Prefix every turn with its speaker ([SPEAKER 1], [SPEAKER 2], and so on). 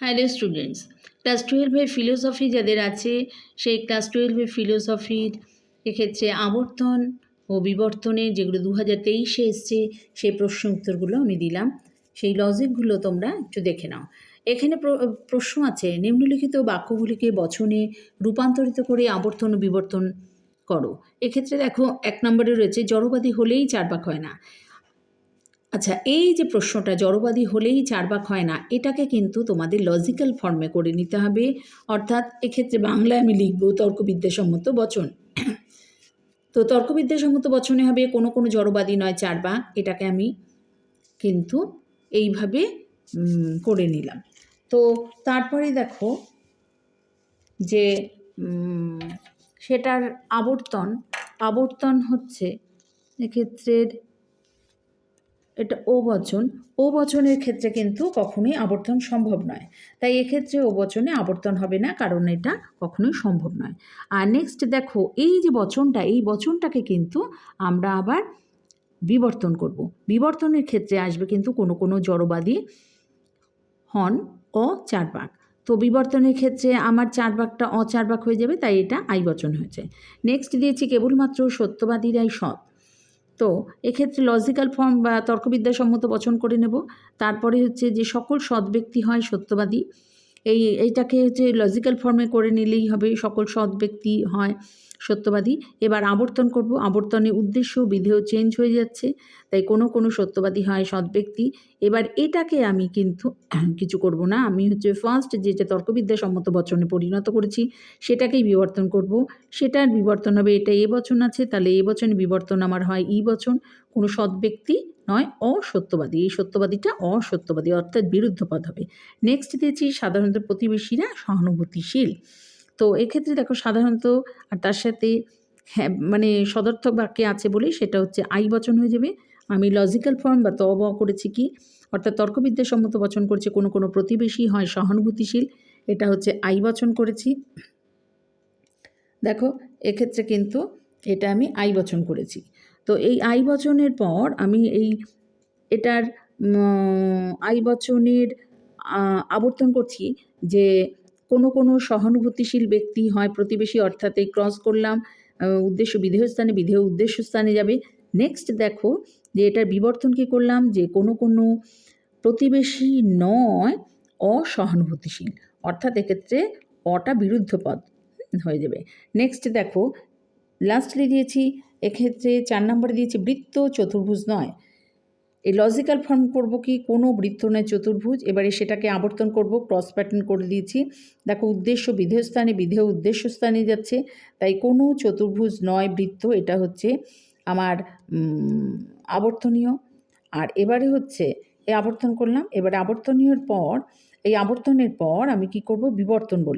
[SPEAKER 1] Hello students. Class টুয়েলভের philosophy যাদের আছে, সেই ক্লাস টুয়েলভের ফিলোসফির এক্ষেত্রে আবর্তন ও বিবর্তনে যেগুলো দু হাজার তেইশে এসছে, সেই প্রশ্ন উত্তরগুলো আমি দিলাম। সেই লজিকগুলো তোমরা একটু দেখে নাও। এখানে প্র- প্রশ্ন আছে, নিম্নলিখিত বাক্যগুলিকে বচনে রূপান্তরিত করে আবর্তন ও বিবর্তন করো। এক্ষেত্রে দেখো, এক নম্বরে রয়েছে, জড়বাদী হলেই চার বাক হয় না। আচ্ছা এই যে প্রশ্নটা, জড়বাদী হলেই চার বাক হয় না, এটাকে কিন্তু তোমাদের লজিক্যাল ফর্মে করে নিতে হবে। অর্থাৎ এক্ষেত্রে বাংলায় আমি লিখব তর্কবিদ্যাসম্মত বচন। তো তর্কবিদ্যাসম্মত বচনে হবে কোনো কোনো জড়বাদী নয় চার বাক এটাকে আমি কিন্তু এইভাবে করে নিলাম। তো তারপরে দেখো যে সেটার আবর্তন আবর্তন হচ্ছে এক্ষেত্রের এটা ও বচন। ও বচনের ক্ষেত্রে কিন্তু কখনোই আবর্তন সম্ভব নয়। তাই এক্ষেত্রে ও বচনে আবর্তন হবে না, কারণ এটা কখনোই সম্ভব নয়। আর নেক্সট দেখো, এই যে বচনটা, এই বচনটাকে কিন্তু আমরা আবার বিবর্তন করব। বিবর্তনের ক্ষেত্রে আসবে কিন্তু কোনো কোনো জড়বাদী হন ও চারবাক তো বিবর্তনের ক্ষেত্রে আমার চারবাকটা অচারবাক হয়ে যাবে, তাই এটা আই বচন হয়েছে। নেক্সট দিয়েছি কেবলমাত্র সত্যবাদীরাই সৎ। তো এক্ষেত্রে লজিক্যাল ফর্ম বা তর্কবিদ্যাসম্মত বচন করে নেব। তারপরে হচ্ছে যে সকল সৎ ব্যক্তি হয় সত্যবাদী। এই, এইটাকে হচ্ছে লজিক্যাল ফর্মে করে নিলেই হবে, সকল সৎ ব্যক্তি হয়, সত্যবাদী। এবার আবর্তন করব আবর্তনে উদ্দেশ্য, বিধেয় চেঞ্জ হয়ে যাচ্ছে, তাই কোনো কোনো সত্যবাদী হয়, সৎ ব্যক্তি। এবার এটাকে আমি কিন্তু কিছু করব না, আমি হচ্ছে ফার্স্ট যেটা তর্কবিদ্যা সম্মত বচনে পরিণত করেছি, সেটাকেই বিবর্তন করব। সেটার বিবর্তন হবে, এটা এ বচন আছে, তাহলে এ বচনে বিবর্তন আমার হয় ই বচন। কোনো সৎ ব্যক্তি নয়, অসত্যবাদী। এই সত্যবাদীটা অসত্যবাদী, অর্থাৎ বিরুদ্ধ পদ হবে। নেক্সট দিয়েছি সাধারণত প্রতিবেশীরা সহানুভূতিশীল। তো এক্ষেত্রে দেখো সাধারণত, আর তার সাথে হ্যাঁ মানে সদর্থক বাক্যে আছে বলে সেটা হচ্ছে আই বচন হয়ে যাবে। আমি লজিক্যাল ফর্ম বা তব করেছি কি? অর্থাৎ তর্কবিদ্যাসম্মত বচন করছে কোনো কোনো প্রতিবেশী হয় সহানুভূতিশীল। এটা হচ্ছে আই বচন করেছি। দেখো, এক্ষেত্রে কিন্তু এটা আমি আই বচন করেছি। তো এই আই বচনের পর আমি এই, এটার আই বচনের আবর্তন করছি যে কোনো কোনো সহানুভূতিশীল ব্যক্তি হয় প্রতিবেশী অর্থাৎ এই ক্রস করলাম উদ্দেশ্য বিধেয় স্থানে বিধেয় উদ্দেশ্য স্থানে যাবে। নেক্সট দেখো যে এটার বিবর্তন কী করলাম? যে কোনো কোনো প্রতিবেশী নয়, অসহানুভূতিশীল। অর্থাৎ এক্ষেত্রে অটা বিরুদ্ধ পদ হয়ে যাবে। নেক্সট দেখো লাস্টলি দিয়েছি, এক্ষেত্রে চার নম্বরে দিয়েছি বৃত্ত চতুর্ভুজ নয়। এই লজিক্যাল ফর্ম করব কি? কোনো বৃত্ত নয়, চতুর্ভুজ। এবারে সেটাকে আবর্তন করব ক্রস প্যাটার্ন করে দিয়েছি। দেখো উদ্দেশ্য বিধেয় স্থানে বিধেয় উদ্দেশ্য স্থানে যাচ্ছে। তাই কোনো চতুর্ভুজ নয় বৃত্ত, এটা হচ্ছে আমার আবর্তনীয়। আর এবারে হচ্ছে, এই আবর্তন করলাম। এবারে আবর্তনীয়র পর, এই আবর্তনের পর আমি কি করব? বিবর্তন বলেছি